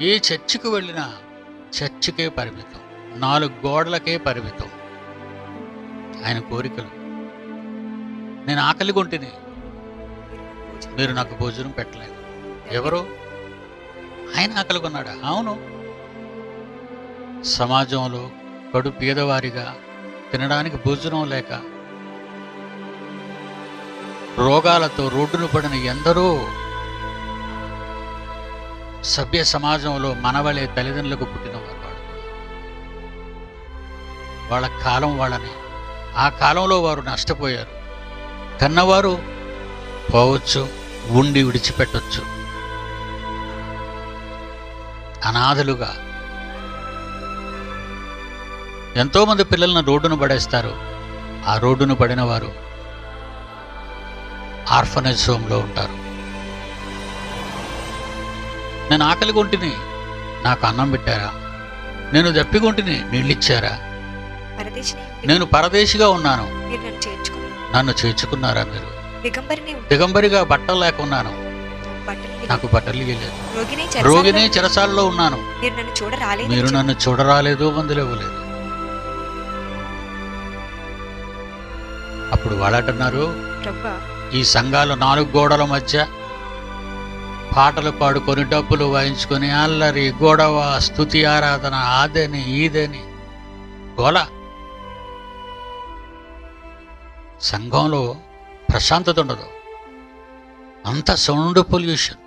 ఏ చర్చికి వెళ్ళినా చర్చికే పరిమితం నాలుగు గోడలకే పరిమితం ఆయన కోరికలు. నేను ఆకలి కొంటిని మీరు నాకు భోజనం పెట్టలేదు. ఎవరు? ఆయన ఆకలి కొన్నాడా అవును. సమాజంలో కడు పేదవారిగా తినడానికి భోజనం లేక రోగాలతో రోడ్డును పడిన ఎందరో సభ్య సమాజంలో మనవలే తల్లిదండ్రులకు పుట్టినవారు వాడు. వాళ్ళ కాలం వాళ్ళని. ఆ కాలంలో వారు నష్టపోయారు. కన్నవారు పోవచ్చు ఉండి విడిచిపెట్టొచ్చు. అనాథలుగా. ఎంతోమంది పిల్లలను రోడ్డును పడేస్తారు. ఆ రోడ్డును పడిన వారు ఆర్ఫనేజ్ హోమ్లో ఉంటారు. నేను ఆకలి కొంటిని నాకు అన్నం పెట్టారా? నేను దప్పికొంటిని నీళ్ళు ఇచ్చారా పరదేశిని నేను పరదేశిగా ఉన్నాను. నన్ను చేర్చుకున్నారు. మీరు? దిగంబరిగా బట్టలు లేక ఉన్నాను. బట్టలు నాకు బట్టలు ఇవ్వలేదు రోగిని చెరసాలలో ఉన్నాను. మీరు నన్ను చూడరాలేదు. మందులు ఇవ్వలేదు. అప్పుడు వాళ్ళంటున్నారు ఈ సంఘాలు నాలుగు గోడల మధ్య పాటలు పాడుకొని డబ్బులు వాయించుకొని అల్లరి గొడవ స్థుతి ఆరాధన ఆదని ఈదని గోల. సంఘంలో ప్రశాంతత ఉండదు. అంత సౌండ్ పొల్యూషన్.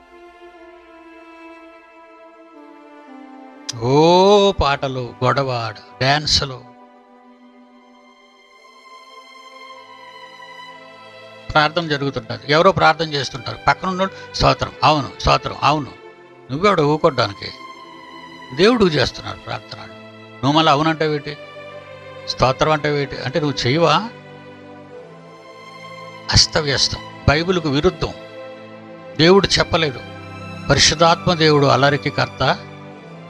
ఓ పాటలు గొడవ డ్యాన్సులు ప్రార్థన జరుగుతుంటుంది ఎవరో ప్రార్థన చేస్తుంటారు. పక్కన ఉన్నాడు స్తోత్రం అవును స్తోత్రం అవును. నువ్వెవడు ఊకొట్టడానికి దేవుడు చేస్తున్నాడు ప్రార్థన నువ్వు మళ్ళీ అవునంటే వేటి స్తోత్రం అంటే వేటి అంటే నువ్వు చేయవా? అస్తవ్యస్తం బైబిల్కు విరుద్ధం. దేవుడు చెప్పలేడు. పరిశుధాత్మ దేవుడు అలరికి కర్త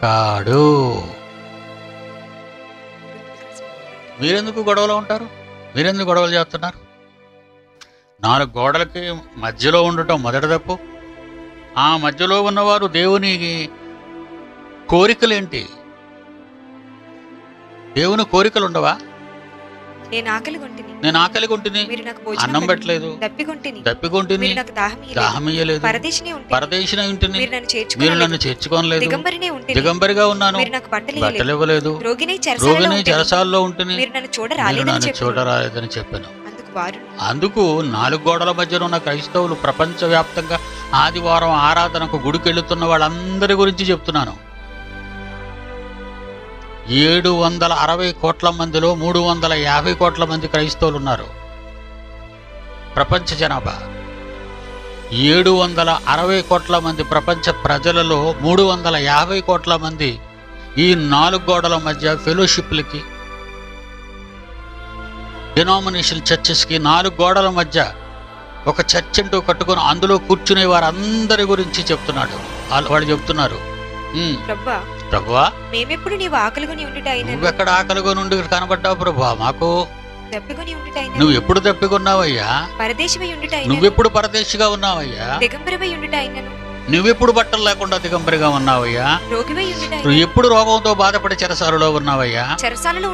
కాడు. మీరెందుకు గొడవలో ఉంటారు? మీరెందుకు గొడవలు చేస్తున్నారు? నాలుగు గోడలకి మధ్యలో ఉండటం మొదటి తప్పు. ఆ మధ్యలో ఉన్నవారు దేవుని కోరికలేంటి? దేవుని కోరికలు ఉండవా? నేను ఆకలి కొంటిని. నేను ఆకలి కొంటిని. మీరు నాకు అన్నం పెట్టలేదు. దప్పికొంటిని దప్పికొంటిని మీరు నాకు దాహం ఇయ్యలేదు. దాహమియ్యలేదు పరదేశిని ఇంటిని మీరు నన్ను చేర్చుకోలేదు. చేర్చుకోనలేదు. దిగంబరిగా ఉన్నాను. బట్టలు ఇవ్వలేదు రోగిని చెరసాలలో ఉంటిని. మీరు నన్ను చూడరాలేదని చెప్పాను. వారు. అందుకు నాలుగు గోడల మధ్యన ఉన్న క్రైస్తవులు ప్రపంచవ్యాప్తంగా ఆదివారం ఆరాధనకు గుడికెళ్తున్న వాళ్ళందరి గురించి చెప్తున్నాను. ఏడు వందల అరవై కోట్ల మందిలో మూడు వందల యాభై కోట్ల మంది క్రైస్తవులు ఉన్నారు ప్రపంచ జనాభా. ఏడు వందల అరవై కోట్ల మంది ప్రపంచ ప్రజలలో మూడు వందల యాభై కోట్ల మంది ఈ నాలుగు గోడల మధ్య ఫెలోషిప్లకి డినామినేషన్ చర్చెస్కి నాలుగు గోడల మధ్య ఒక చర్చ్ అంటూ కట్టుకొని అందులో కూర్చునే వారందరి గురించి చెప్తున్నాడు. వాళ్ళు చెప్తున్నారు. "ఉమ్, ప్రభా ప్రభువా మేమెప్పుడు నీవు ఆకలిగొని నువ్వెక్కడ ఆకలిగా నుండి కనబడ్డావు ప్రభువా మాకు నువ్వు ఎప్పుడు తప్పికొన్నావయ్యా నువ్వెప్పుడు పరదేశిగా ఉన్నావయ్యా? నువ్వెప్పుడు బట్టలు లేకుండా దిగంబరిగా ఉన్నావయ్యా? నువ్వు ఎప్పుడు రోగంతో బాధపడి చెరసాలలో ఉన్నావయ్యా? చెరసాలలో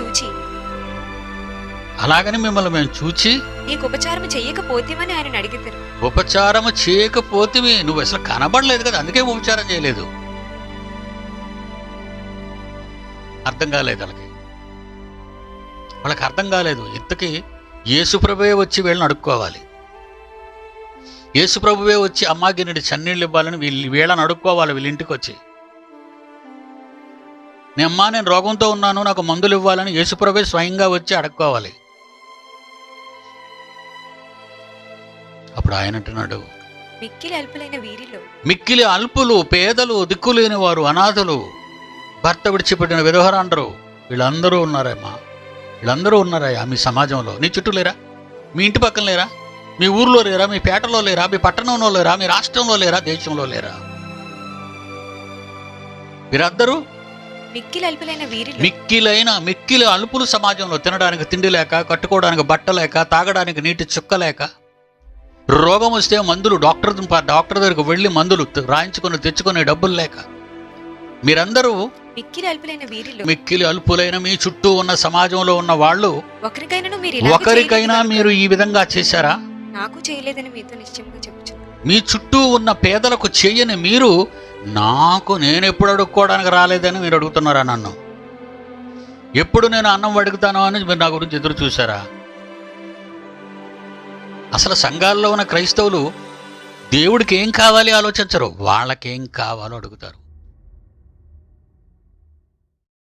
చూచి. అలాగని మిమ్మల్ని మేము చూచి నీకు ఉపచారం చెయ్యకపోతేమని ఆయన అడిగితారు. ఉపచారం చేయకపోతే నువ్వు అసలు కనబడలేదు కదా అందుకే ఉపచారం చేయలేదు. అర్థం కాలేదు వాళ్ళకి. వాళ్ళకి అర్థం కాలేదు. ఇంతకీ యేసుప్రభువే వచ్చి వీళ్ళని అడుక్కోవాలి. యేసుప్రభువే వచ్చి అమ్మాగిన్నడి చన్నీళ్ళు ఇవ్వాలని వీళ్ళు వీళ్ళని అడుక్కోవాలి వీళ్ళ ఇంటికి వచ్చి నేను అమ్మా నేను రోగంతో ఉన్నాను నాకు మందులు ఇవ్వాలని యేసుప్రభువే స్వయంగా వచ్చి అడుక్కోవాలి. అప్పుడు ఆయన అంటున్నాడు మిక్కిలి అల్పులైన వీరిలో మిక్కిలి అల్పులు పేదలు దిక్కులేని వారు అనాథలు భర్త విడిచిపెట్టిన విధవరాండరు వీళ్ళందరూ ఉన్నారమ్మా. వీళ్ళందరూ ఉన్నారయ్యా మీ సమాజంలో. నీ చుట్టూ లేరా? మీ ఇంటి పక్కన లేరా? మీ ఊర్లో లేరా? మీ పేటలో లేరా? మీ పట్టణంలో లేరా? మీ రాష్ట్రంలో లేరా? దేశంలో లేరా? వీరందరూ వీరిలో మిక్కిలైన మిక్కిలి అల్పులు సమాజంలో తినడానికి తిండి లేక కట్టుకోవడానికి బట్ట లేక తాగడానికి నీటి చుక్క లేక రోగం వస్తే మందులు డాక్టర్ డాక్టర్ దగ్గరికి వెళ్ళి మందులు రాయించుకొని తెచ్చుకునే డబ్బులు లేక. మీరందరూ మిక్కిలి అల్పులైన వీరిలో మిక్కిలి అల్పులైన మీ చుట్టూ ఉన్న సమాజంలో ఉన్న వాళ్ళు మీరు ఒకరికైనా మీరు ఈ విధంగా చేశారా? నాకు చేయలేదని మీతో నిశ్చయంగా చెప్పుచున్నాను. మీ చుట్టూ ఉన్న పేదలకు చెయ్యని మీరు నాకు నేను ఎప్పుడు అడుక్కోవడానికి రాలేదని మీరు అడుగుతున్నారా నన్ను? ఎప్పుడు నేను అన్నం అడుగుతానో అని మీరు నా గురించి ఎదురు చూసారా అసలు సంఘాల్లో ఉన్న క్రైస్తవులు దేవుడికి ఏం కావాలి ఆలోచించరు? వాళ్ళకేం కావాలో అడుగుతారు.